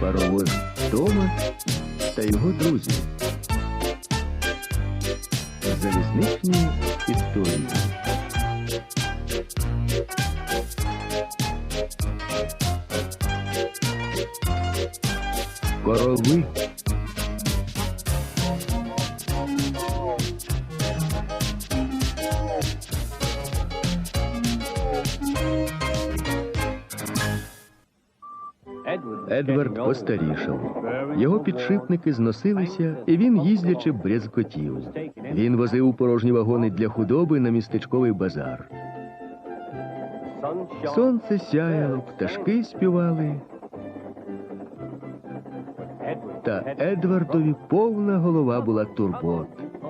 паровоз Тома та його друзі. Залізничні історії. Корови. Едвард постарішав. Його підшипники зносилися, і він, їздячи, брязкотів. Він возив у порожні вагони для худоби на містечковий базар. Сонце сяяло, пташки співали. Та Едвардові повна голова була турбот.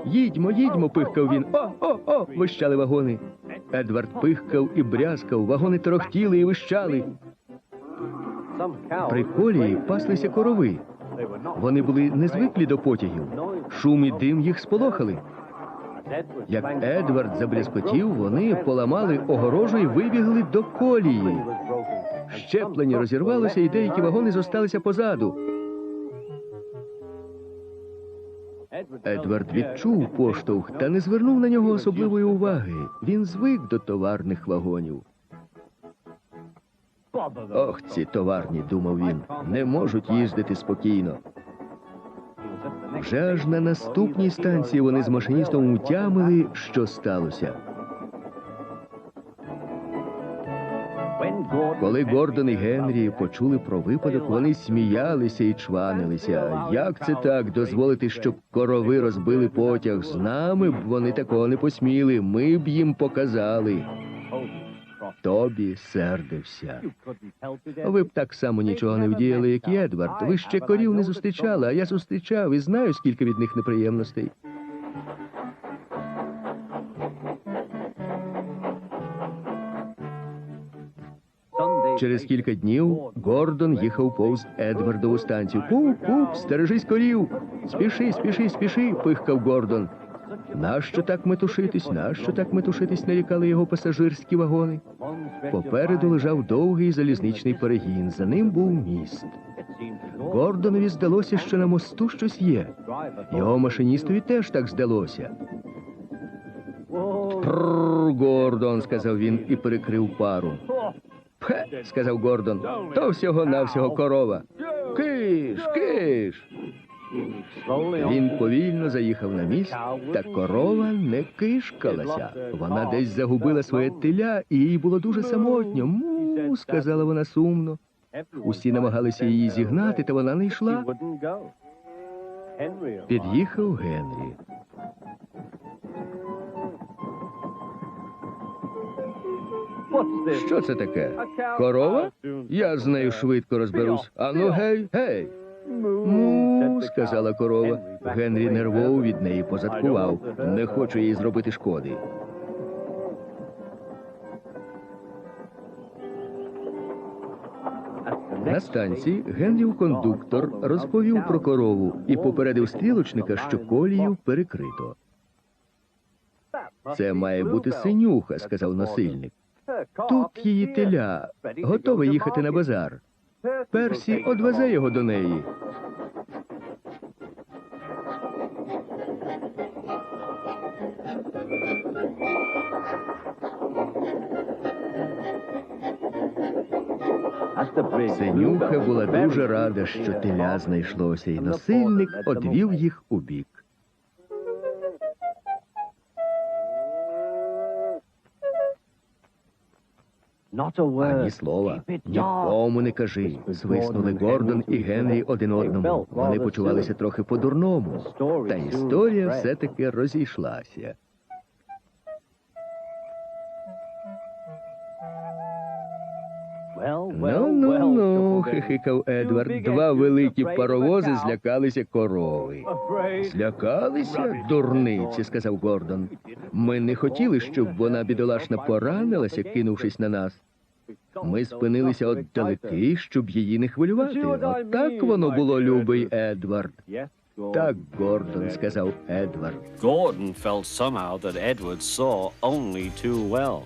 Їдьмо, їдьмо, пихкав він. О, о, о! вищали вагони. Едвард пихкав і брязкав, вагони торохтіли і вищали. При колії паслися корови. Вони були незвиклі до потягів. Шум і дим їх сполохали. Як Едвард забрязкотів, вони поламали огорожу і вибігли до колії. Щеплення розірвалося, і деякі вагони зосталися позаду. Едвард відчув поштовх та не звернув на нього особливої уваги. Він звик до товарних вагонів. Ох, ці товарні, думав він, не можуть їздити спокійно. Вже аж на наступній станції вони з машиністом утямили, що сталося. Коли Гордон і Генрі почули про випадок, вони сміялися і чванилися. Як це так дозволити, щоб корови розбили потяг? З нами б вони такого не посміли. Ми б їм показали. Тобі сердився. Ви б так само нічого не вдіяли, як і Едвард. Ви ще корів не зустрічали, а я зустрічав і знаю, скільки від них неприємностей. Через кілька днів Гордон їхав повз Едвардову станцію. Куп, куп, стережись корів. Спіши, спіши, спіши, пихкав Гордон. Нащо так метушитись? Нащо так метушитись? нарікали його пасажирські вагони. Попереду лежав довгий залізничний перегін. За ним був міст. Гордонові здалося, що на мосту щось є. Його машиністові теж так здалося. Прррр, Гордон, сказав він і перекрив пару. Пхе, сказав Гордон, то всього-навсього корова. Киш, киш. Він повільно заїхав на міст, та корова не кишкалася. Вона десь загубила своє теля, і їй було дуже самотньо. Му, сказала вона сумно. Усі намагалися її зігнати, та вона не йшла. Під'їхав Генрі. Що це таке? Корова? Я з нею швидко розберусь. Ану, гей, гей. Сказала корова. Генрі нервово від неї позадкував. Не хочу їй зробити шкоди. На станції Генрів кондуктор розповів про корову і попередив стрілочника, що колію перекрито. Це має бути синюха, сказав насильник. Тут її теля, готове їхати на базар. Персі одвезе його до неї. Синюха була дуже рада, що теля знайшлося, і носильник одвів їх у бік. Ані слова, нікому не кажи. Свиснули Гордон і Генрі один одному. Вони почувалися трохи по-дурному. Та історія все-таки розійшлася. Ну, ну, ну, хихикав Едвард. Два великі паровози злякалися корови. Злякалися, дурниці, сказав Гордон. Ми не хотіли, щоб вона бідолашна поранилася, кинувшись на нас. Ми спинилися отдалеки, щоб її не хвилювати. Отак воно було, любий Едвард. Так, Гордон, сказав Едвард. Gordon felt somehow that Edward saw only too well.